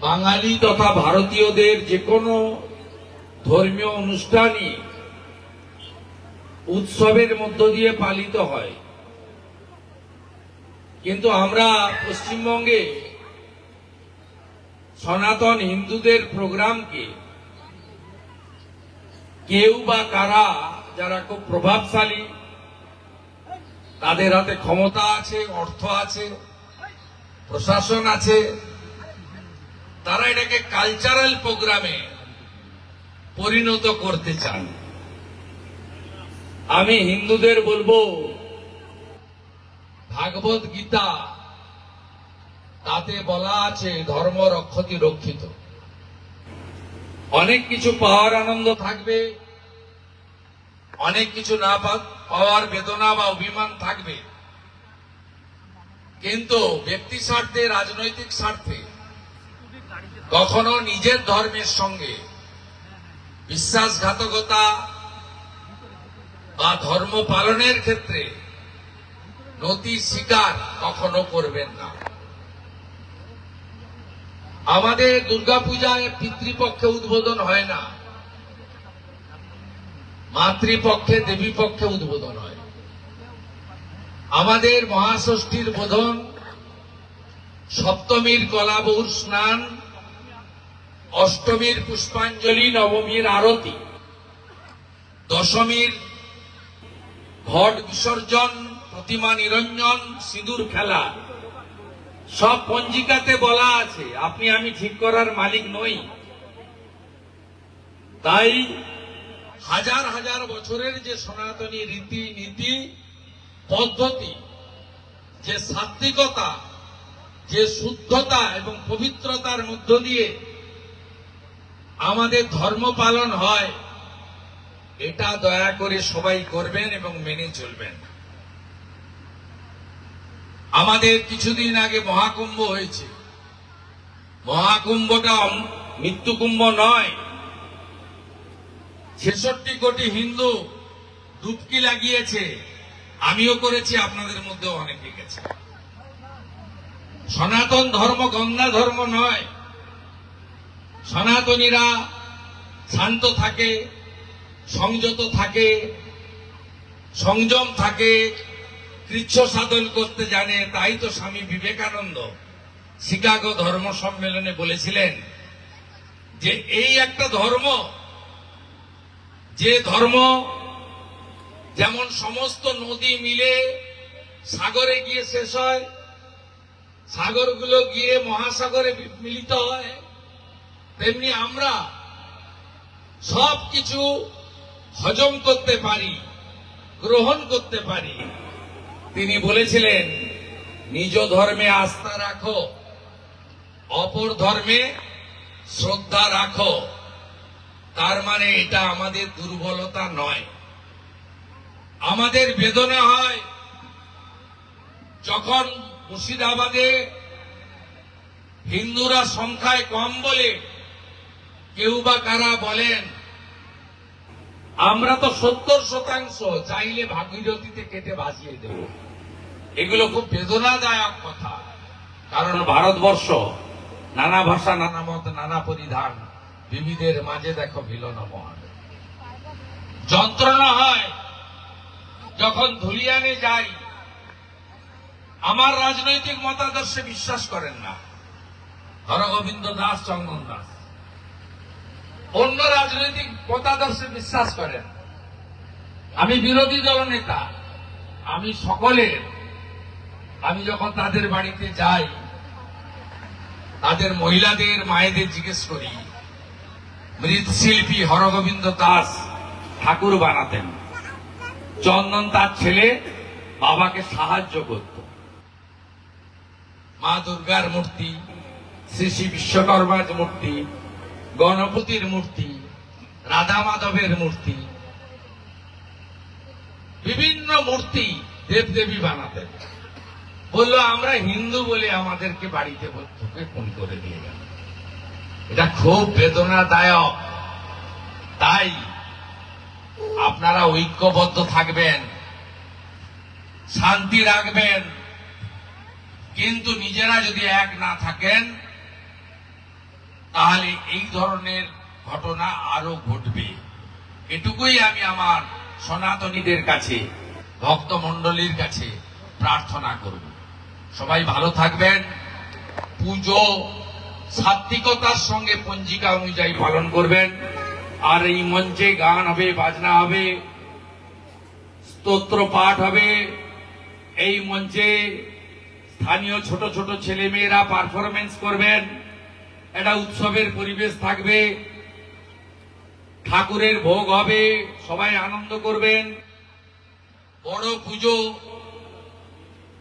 বাঙালি তথা ভারতীয়দের যে কোনো ধর্মীয় অনুষ্ঠানই উৎসবের মধ্য দিয়ে পালিত হয়। কিন্তু আমরা পশ্চিমবঙ্গে সনাতন হিন্দুদের প্রোগ্রামকে কেউ বা কারা যারা খুব প্রভাবশালী, তাদের হাতে ক্ষমতা আছে, অর্থ আছে, প্রশাসন আছে তারা এটাকে কালচারাল প্রোগ্রামে পরিণত করতে চান আমি হিন্দুদের বলব, ভাগবত গীতা তাতে বলা আছে, ধর্ম রক্ষতি রক্ষিত। অনেক কিছু পাওয়ার আনন্দ থাকবে, অনেক কিছু না পাওয়ার বেদনা বা অভিমান থাকবে। কিন্তু ব্যক্তি স্বার্থে, রাজনৈতিক স্বার্থে কখনো নিজের ধর্মের সঙ্গে বিশ্বাসঘাতকতা বা ধর্ম পালনের ক্ষেত্রে নতি স্বীকার কখনো করবেন না। আমাদের দুর্গাপূজায় পিতৃপক্ষে উদ্বোধন হয় না, মাতৃপক্ষে দেবী পক্ষে উদ্বোধন হয়। আমাদের মহাষষ্ঠীর বোধন সপ্তমীর কলাবহুর স্নান অষ্টমীর পুষ্পাঞ্জলি, নবমীর আরতি। দশমীর ঘট বিসর্জন, প্রতিমা নিরঞ্জন, সিঁদুর খেলা। সব পঞ্জিকাতে বলা আছে, আপনি আমি ঠিক করার মালিক নই। তাই হাজার হাজার বছরের যে সনাতনী রীতি নীতি পদ্ধতি, যে সাত্বিকতা যে শুদ্ধতা এবং পবিত্রতার মধ্য দিয়ে আমাদের ধর্ম পালন হয়, এটা দয়া করে সবাই করবেন এবং মেনে চলবেন। আমাদের কিছুদিন আগে মহাকুম্ভ হয়েছে। মহাকুম্ভটা মৃত্যুকুম্ভ নয়। ছেষট্টি কোটি হিন্দু ডুবকি লাগিয়েছে। আমিও করেছি, আপনাদের মধ্যে অনেকে গেছে। সনাতন ধর্ম গঙ্গা ধর্ম নয়। সনাতনীরা শান্ত থাকে, সংযত থাকে, সংযম থাকে, কৃচ্ছ সাধন করতে জানে, তাই তো স্বামী বিবেকানন্দ শিকাগো ধর্ম সম্মেলনে বলেছিলেন যে এই একটা ধর্ম, যে ধর্ম যেমন সমস্ত নদী মিলে সাগরে গিয়ে শেষ হয়, সাগরগুলো গিয়ে মহাসাগরে মিলিত হয় তেমনি আমরা সব কিছু হজম করতে পারি, গ্রহণ করতে পারি। তিনি বলেছিলেন, নিজ ধর্মে আস্থা রাখো, অপর ধর্মে শ্রদ্ধা রাখো। তার মানে এটা আমাদের দুর্বলতা নয়। আমাদের বেদনা হয় যখন মুর্শিদাবাদে হিন্দুরা সংখ্যায় কম বলে কেউ বা কারা বলেন, আমরা তো সত্তর শতাংশ চাইলে ভাগীরথীতে কেটে ভাসিয়ে দেব। এগুলো খুব বেদনাদায়ক কথা, কারণ ভারতবর্ষ নানা ভাষা, নানা মত, নানা পরিধান বিবিধের মাঝে দেখো মিলন মহান যন্ত্রণা হয়, যখন ধুলিয়ানে যাই, আমার রাজনৈতিক মতাদর্শে বিশ্বাস করেন না। হরগোবিন্দ দাস, চন্দন দাস। অন্য রাজনৈতিক মতাদর্শে বিশ্বাস করেন আমি বিরোধী দল নেতা আমি সকলের আমি যখন তাদের বাড়িতে যাই, তাদের মহিলাদের, মায়েদের জিজ্ঞেস করি, মৃৎশিল্পী হরগোবিন্দ দাস ঠাকুর বানাতেন। চন্দন তার ছেলে, বাবাকে সাহায্য করত। মা দুর্গার মূর্তি, শ্রী শ্রী বিশ্বকর্মার মূর্তি গণপতির মূর্তি, রাধা মাধবের মূর্তি, বিভিন্ন মূর্তি দেবদেবী বানাতেন। বলল, আমরা হিন্দু বলে আমাদেরকে বাড়িতে ঢুকে ফোন করে দিয়ে গেল। এটা খুব বেদনাদায়ক। তাই আপনারা ঐক্যবদ্ধ থাকবেন, শান্তি রাখবেন। কিন্তু নিজেরা যদি এক না থাকেন তাহলে এই ধরনের ঘটনা আরও ঘটবে। এটুকুই আমি আমার সনাতনীদের কাছে, ভক্তমণ্ডলীর কাছে প্রার্থনা করব। সবাই ভালো থাকবেন। পুজো সাত্বিকতার সঙ্গে পঞ্জিকা অনুযায়ী পালন করবেন। আর এই মঞ্চে গান হবে, বাজনা হবে, স্তোত্র পাঠ হবে। এই মঞ্চে স্থানীয় ছোট ছোট ছেলে মেয়েরা পারফরমেন্স করবেন। একটা উৎসবের পরিবেশ থাকবে, ঠাকুরের ভোগ হবে, সবাই আনন্দ করবেন। বড় পুজো,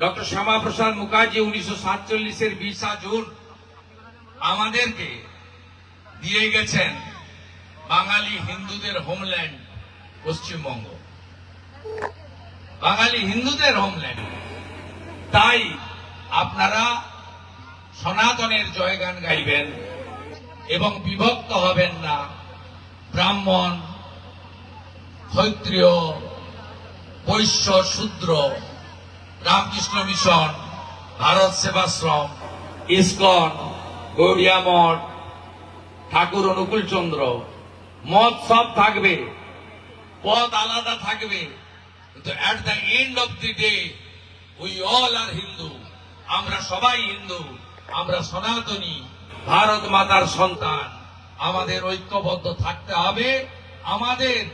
ডক্টর শ্যামাপ্রসাদ মুখার্জি উনিশশো সাতচল্লিশের বিশা জুন আমাদেরকে দিয়ে গেছেন বাঙালি হিন্দুদের হোমল্যান্ড, পশ্চিমবঙ্গ। বাঙালি হিন্দুদের হোমল্যান্ড। তাই আপনারা সনাতনের জয়গান গাইবেন এবং বিভক্ত হবেন না ব্রাহ্মণ, ক্ষত্রিয়, বৈশ্য, শূদ্র, রামকৃষ্ণ মিশন, ভারত সেবাশ্রম, ইস্কন, গৌরিয়া মঠ, ঠাকুর অনুকূল চন্দ্র, মত সব থাকবে পথ আলাদা থাকবে। কিন্তু at the end of the day we all are Hindu আমরা সবাই হিন্দু আমরা সনাতনী, ভারত মাতার সন্তান। আমাদের ঐক্যবদ্ধ থাকতে হবে। আমাদের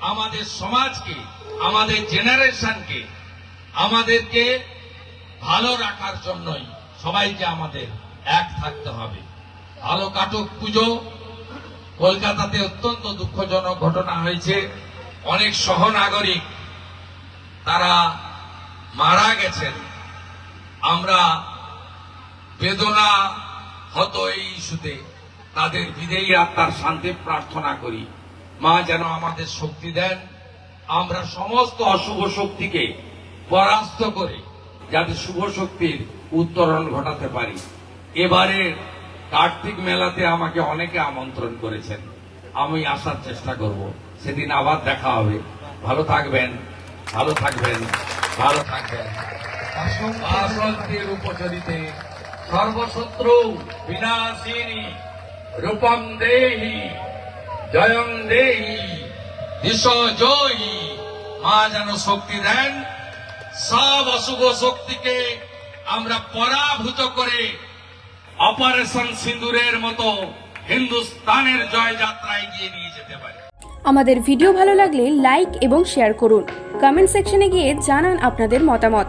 আমাদের সমাজকে, আমাদের জেনারেশনকে, আমাদেরকে ভালো রাখার জন্যই সবাইকে আমাদের এক থাকতে হবে। ভালো কাটক পুজো। কলকাতাতে অত্যন্ত দুঃখজনক ঘটনা হয়েছে। অনেক সহনাগরিক তারা মারা গেছেন। আমরা বেদনা হত এই ইস্যুতে তাদের বিদেয়ী আত্মার শান্তি প্রার্থনা করি মা যেন আমাদের শক্তি দেন আমরা সমস্ত অশুভ শক্তিকে পরাস্ত করে যাতে শুভ শক্তির উত্তরণ ঘটাতে পারি এবারে কার্তিক মেলাতে আমাকে অনেকে আমন্ত্রণ করেছেন আমি আসার চেষ্টা করব সেদিন আবার দেখা হবে ভালো থাকবেন ভালো থাকবেন ভালো থাকবেন উপচরিতে সর্বশত্রু বিনাশিনী, রূপম দেহি জয়ং দেহি, দিশ জয়ী। মা যেন শক্তি দেন, সব অশুভ শক্তিকে আমরা পরাভূত করে অপারেশন সিন্দুরের মতো হিন্দুস্তানের জয়যাত্রা এগিয়ে নিয়ে যেতে পারি। আমাদের ভিডিও ভালো লাগলে লাইক এবং শেয়ার করুন। কমেন্ট সেকশনে গিয়ে জানান আপনাদের মতামত।